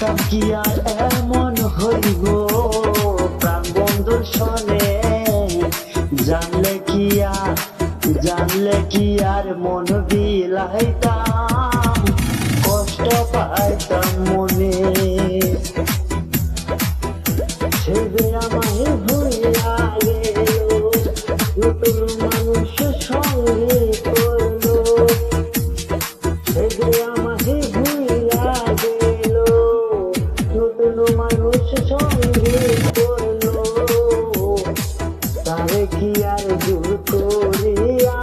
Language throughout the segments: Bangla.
জানতাম কি আর এমন হইব। প্রাণ বন্ধুর শোনে, জানলে কি আর, জানলে কি আর মন বিলাইতাম। কষ্ট পাইতাম মনে। আর দূর করিয়া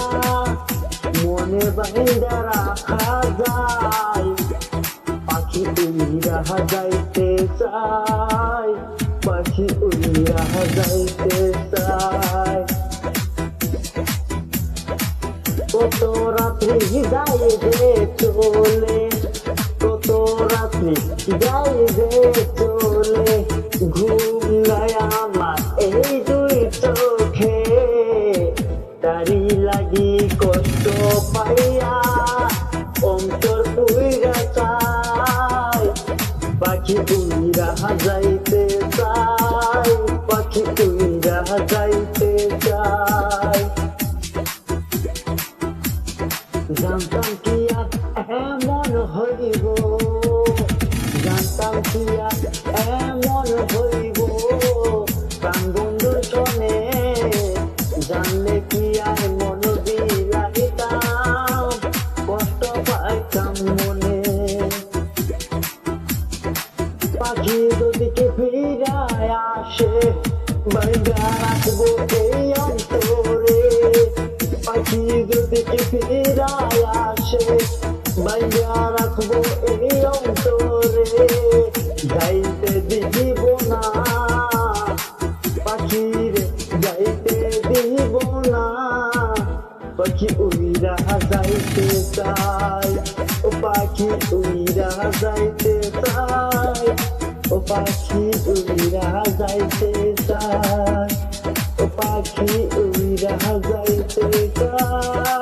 মনে বাইন্দা রাখা যায়। পাখি উড়িয়া যাইতে চাই পাখি উড়িয়া যাইতে চাই কত রাত্রি যায় যে চলে, কত রাত্রি যায় যে চলে, ঘুম নাই তারি লাগি কষ্ট পাইয়া অন্তর উইরা চাই। পাখি উইরা যাইতে চাই, পাখি উইরা যাইতে চাই। জানতাম কি এমন হইব, জানতাম কি পাখি দুদিকে ফিরায় আসে। বাইরা রাখব এই অন্তরে। পাখি দুদিকে ফিরায় আসে। বাইরা রাখব এই অন্তরে। যাইতে দিব না। পাখিরে যাইতে দিব না। পাখি উইরা যাইতে চাই ও পাখি উইরা যাইতে চাই ও পাখি উড়িরা যাইতে চায়। ও পাখি উড়িরা যাইতে চায়।